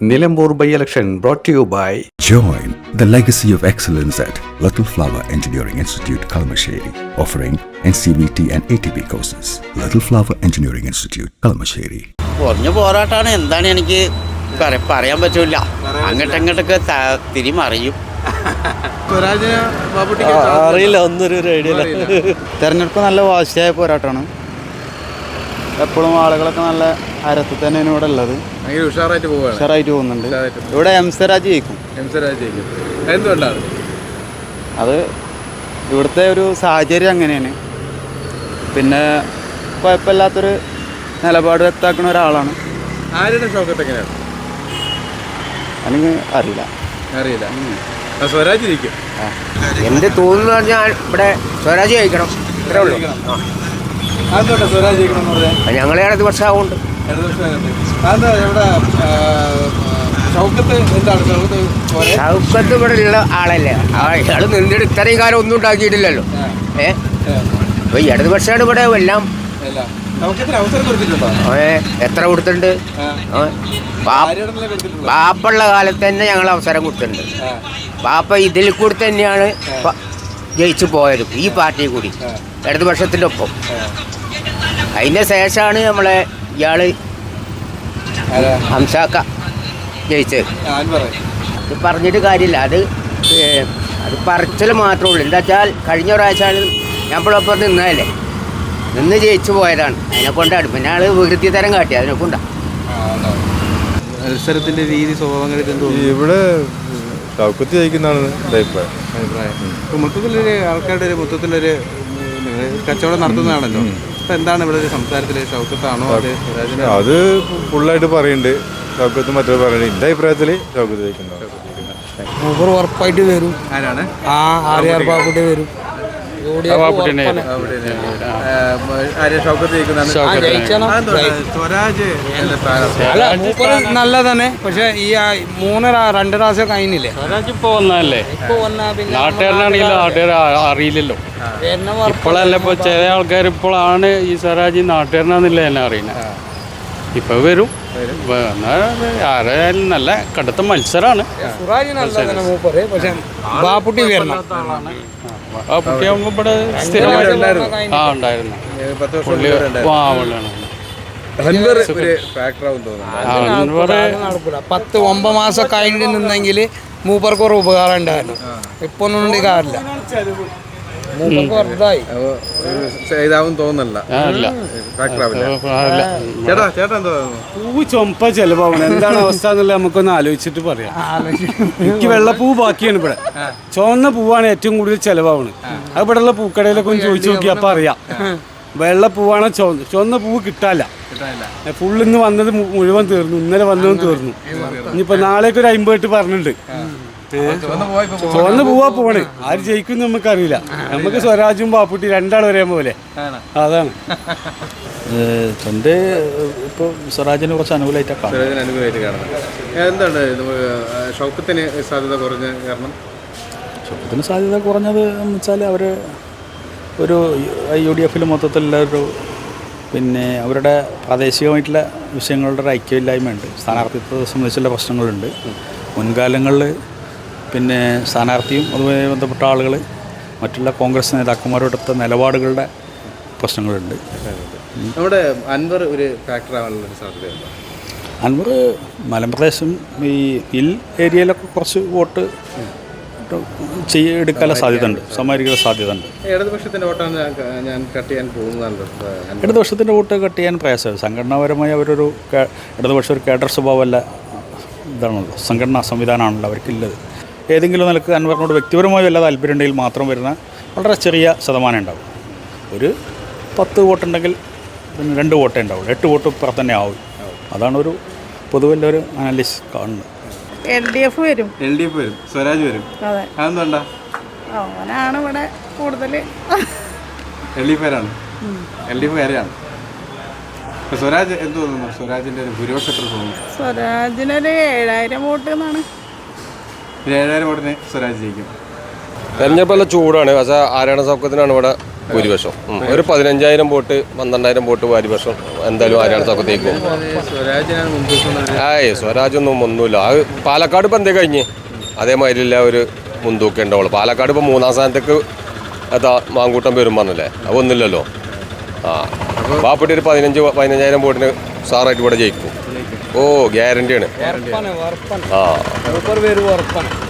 Nilambur by election brought to you by Join the legacy of excellence at Little Flower Engineering Institute, Kalamasheri, offering NCVT and ATP courses. Little Flower Engineering Institute, Kalamasheri. കുറഞ്ഞ പോരാട്ടമാണ് എന്താണ് എനിക്ക് പറ- പറയാൻ പറ്റൂല അങ്ങോട്ടങ്ങോട്ടൊക്കെ തിരിമറിയും അറിയില്ല ഒന്നൊരു idea. തെരഞ്ഞെടുപ്പ് നല്ല വാശിയായ പോരാട്ടമാണ് എപ്പോഴും ആളുകളൊക്കെ നല്ല അരത്തിൽ തന്നെയാണ് ഇവിടെ ഉള്ളത്. ഉഷാറായിട്ട് പോവുകയാണ്. ഉഷാറായിട്ട് പോകുന്നുണ്ട്. ഇവിടെ എം സ്വരാജ് ജയിക്കും. എം ജയിക്കും. എന്തുകൊണ്ടാണ് അത് ഇവിടുത്തെ ഒരു സാഹചര്യം അങ്ങനെയാണ്. പിന്നെ കുഴപ്പമില്ലാത്തൊരു നിലപാട് എത്താക്കുന്ന ഒരാളാണ്. ആരുടെ ഷോക്കത്ത് എങ്ങനെയാണ്? അല്ലെങ്കിൽ അറിയില്ല. അറിയില്ല. സ്വരാജ് ജയിക്കും. എന്ത് തോന്നുന്നു പറഞ്ഞാൽ ഇവിടെ സ്വരാജ് കഴിക്കണം ഇത്രേ ഉള്ളൂ. ഞങ്ങളെ ഇടത് വർഷമാവുണ്ട് ഷൗക്കത്ത് ഇവിടെ ഉള്ള ആളല്ലേ? അയാൾ നിന്നിട്ട് ഇത്രയും കാലം ഒന്നും ഉണ്ടാക്കിയിട്ടില്ലല്ലോ. ഏ? അപ്പൊ ഈ ഇടത് വർഷമാണ് ഇവിടെ എല്ലാം. എത്ര കൊടുത്തിട്ടുണ്ട്? ബാപ്പുള്ള കാലത്ത് തന്നെ ഞങ്ങൾ അവസരം കൊടുത്തിട്ടുണ്ട്. പാപ്പ ബാപ്പ ഇതിൽ കൂടി തന്നെയാണ് ജയിച്ചു പോയത് ഈ പാർട്ടി കൂടി. ഇടതുപക്ഷത്തിന്റെ ഒപ്പം. അതിന് അതിന്റെ ശേഷമാണ് നമ്മളെ ഇയാൾ ഹംസാക്ക ജയിച്ചത്. അത് പറഞ്ഞിട്ട് കാര്യമില്ല. അത് അത് പറച്ചിൽ മാത്രമേ ഉള്ളൂ. എന്താ വെച്ചാൽ കഴിഞ്ഞ പ്രാവശ്യമാണ് ഞമ്മളൊപ്പം നിന്നതല്ലേ? നിന്ന് ജയിച്ചു പോയതാണ്. അതിനെ കൊണ്ടാണ്. പിന്നെ ആൾ വികൃതി തരം കാട്ടി. അതിനെ കൊണ്ടാണ്. മത്സരത്തിന്റെ രീതി സ്വഭാവം ഇവിടെ ഷൗക്കത്ത് ജയിക്കുന്നതാണ് എന്റെ അഭിപ്രായം. മൊത്തത്തിലൊരു ആൾക്കാരുടെ ഒരു മൊത്തത്തിലൊരു കച്ചവടം നടത്തുന്നതാണല്ലോ. അപ്പോൾ എന്താണ് ഇവിടെ ഒരു സംസാരത്തിൽ ഷൗക്കത്താണോ അത് അത് ഫുള്ളായിട്ട് പറയുന്നുണ്ട് ഷൗക്കത്ത് മറ്റേ പറയുന്നുണ്ട് എന്റെ അഭിപ്രായത്തിൽ ഷൗക്കത്ത് ജയിക്കുന്നതാണ്. മൂപ്പർ ഉറപ്പായിട്ട് വരും. ആരാണ്? ആ ആര്യാർ ബാബുട്ടി വരും. നല്ല തന്നെ പക്ഷെ ഈ ആ മൂന്ന് രണ്ട് പ്രാവശ്യം കഴിഞ്ഞില്ലേ? സ്വരാജ് ഇപ്പൊ വന്നല്ലേ പിന്നെ നാട്ടുകാരനാണെങ്കിൽ നാട്ടുകാർ അറിയില്ലല്ലോ. ഇപ്പോഴല്ല ഇപ്പൊ ചില ആൾക്കാർ ഇപ്പോഴാണ് ഈ സ്വരാജ് നാട്ടുകാരനാന്നില്ല എന്നെ അറിയുന്നത്. ഇപ്പൊ വരും. ആരായാലും നല്ല കടുത്ത മത്സരമാണ് സുറാജ് നല്ല തന്നെ മൂപ്പര്. പക്ഷെ ബാപ്പുട്ടി വരണം. ആ കുട്ടിയാകുമ്പോൾ ഇവിടെ സ്ഥിരമായിട്ട് ആ ഉണ്ടായിരുന്നു. പത്ത് ഒമ്പത് മാസം കഴിഞ്ഞ് നിന്നെങ്കിൽ മൂപ്പർക്ക് ഒരു ഉപകാരം ഉണ്ടായിരുന്നു. ഇപ്പൊ ഒന്നും കാര്യമില്ല ഫാക്ടറാവില്ല അല്ല ചേട്ടാ ചേട്ടാ എന്താ പൂ ചൊമ്പ ചെലവാണ് എന്താണ് അവസ്ഥ എന്നുള്ളത് നമുക്കൊന്ന് ആലോചിച്ചിട്ട് പറയാം. എനിക്ക് വെള്ളപ്പൂ ബാക്കിയാണ് ഇവിടെ. ചുവന്ന പൂവാണ് ഏറ്റവും കൂടുതൽ ചെലവാണ് അത് ഇവിടെ ഉള്ള പൂക്കടയിലൊക്കെ ഒന്ന് ചോദിച്ചു നോക്കി അപ്പൊ അറിയാം വെള്ളപ്പൂവാണ് ചുവന്ന ചുവന്ന പൂവ് കിട്ടാല്ല. ഫുള്ള് ഇന്ന് വന്നത് മുഴുവൻ തീർന്നു. ഇന്നലെ വന്നതും തീർന്നു. ഇനിയിപ്പോ നാളേക്ക് ഒരു അമ്പത് പറഞ്ഞിട്ടുണ്ട്. ഏ? പോവാ പോണ് ആര് ജയിക്കും നമുക്കറിയില്ല. നമുക്ക് സ്വരാജും ബാപ്പുട്ടി രണ്ടാൾ വരെ പോലെ അതാണ്. എന്റെ ഇപ്പോൾ സ്വരാജിനെ കുറച്ച് അനുകൂലമായിട്ടാണ് കാണുന്നത്. സ്വരാജിന് അനുകൂലമായിട്ട് കാണുന്നത്. എന്താണ് ഷൗക്കത്തിന് സാധ്യത കുറഞ്ഞ കാരണം? സാധ്യത കുറഞ്ഞത് എന്ന് വെച്ചാൽ അവർ ഒരു യു ഡി എഫിൽ മൊത്തത്തിലുള്ള ഒരു പിന്നെ അവരുടെ പ്രാദേശികമായിട്ടുള്ള വിഷയങ്ങളുടെ ഒരു ഐക്യമില്ലായ്മയുണ്ട്. സ്ഥാനാർത്ഥിത്വത്തെ സംബന്ധിച്ചുള്ള പ്രശ്നങ്ങളുണ്ട്. മുൻകാലങ്ങളിൽ പിന്നെ സ്ഥാനാർത്ഥിയും അതുമായി ബന്ധപ്പെട്ട ആളുകൾ മറ്റുള്ള കോൺഗ്രസ് നേതാക്കന്മാരോടൊത്ത നിലപാടുകളുടെ പ്രശ്നങ്ങളുണ്ട്. നമ്മുടെ അൻവർ ഒരു ഫാക്ടർ ആവാനുള്ള സാധ്യതയുണ്ടോ? അൻവർ മലമ്പ്രദേശം ഈ ഹിൽ ഏരിയയിലൊക്കെ കുറച്ച് വോട്ട് ചെയ്യ എടുക്കാനുള്ള സാധ്യതയുണ്ട്. സമാഹരിക്കുന്ന സാധ്യതയുണ്ട്. ഇടതുപക്ഷത്തിന്റെ വോട്ടാണ് ഞാൻ ക- ഞാൻ കട്ട് ചെയ്യാൻ പോകുന്നത്. ഇടതുപക്ഷത്തിന്റെ വോട്ട് കട്ട് ചെയ്യാൻ പ്രയാസമാണ്. സംഘടനാപരമായി അവരൊരു ഇടതുപക്ഷം ഒരു കേഡർ സ്വഭാവമല്ല ഇതാണല്ലോ. സംഘടനാ സംവിധാനമാണല്ലോ അവർക്കുള്ളത് ഏതെങ്കിലും നിലയ്ക്ക് അൻവറിനോട് വ്യക്തിപരമായി വല്ല താല്പര്യം ഉണ്ടെങ്കിൽ മാത്രം വരുന്ന വളരെ ചെറിയ ശതമാനം ഉണ്ടാവും. ഒരു പത്ത് വോട്ടുണ്ടെങ്കിൽ പിന്നെ രണ്ട് വോട്ടേ ഉണ്ടാവുള്ളൂ. എട്ട് വോട്ട് ഇപ്പുറം തന്നെ ആവും. അതാണ് ഒരു പൊതുവെ ഒരു അനാലിസ് കാണുന്നത്. എൽ ഡി എഫ് വരും. എൽ ഡി എഫ് വരും. സ്വരാജ് വരും. അതെ. അതെന്തുകൊണ്ടാ? അവനാണ് ഇവിടെ കൂടുതൽ എൽ ഡി എഫ് പേരാണ് എൽ ഡി എഫ് പേരാണ് ഇപ്പൊ സ്വരാജ് എന്ത് തോന്നുന്നു? സ്വരാജിന്റെ ഒരു ഭൂരിപക്ഷത്തിൽ തോന്നുന്നു. സ്വരാജിനൊരു ഏഴായിരം വോട്ട് എന്നാണ് ഒരു ഏഴായിരം വോട്ടിന് സ്വരാജ് ജയിക്കും. തെരഞ്ഞെടുപ്പ് നല്ല ചൂടാണ്. പക്ഷേ ആരാണ സൗഖ്യത്തിനാണ് ഇവിടെ ഭൂരിപക്ഷം. ഒരു പതിനഞ്ചായിരം വോട്ട് പന്ത്രണ്ടായിരം വോട്ട് ഭൂരിപക്ഷം എന്തായാലും ആരാണ സൗഖ്യത്തേക്ക് സ്വരാജ് ഒന്നും സ്വരാജൊന്നും ഒന്നുമില്ല. അത് പാലക്കാട് ഇപ്പം എന്തേ കഴിഞ്ഞ്? അതേമാതിരില്ല ഒരു മുൻതൂക്കം ഉണ്ടാവുള്ളൂ പാലക്കാട് ഇപ്പം മൂന്നാം സ്ഥാനത്തേക്ക് എത്താ മാങ്കൂട്ടം പേരും പറഞ്ഞല്ലേ? അത് അതൊന്നുമില്ലല്ലോ ആ. ബാപ്പട്ടി ഒരു പതിനഞ്ച് പതിനഞ്ചായിരം വോട്ടിന് സാറായിട്ട് ഇവിടെ ജയിക്കും. ഓ ഗ്യാരണ്ടിയാണ്. ആ. പേര് ഉറപ്പാണ്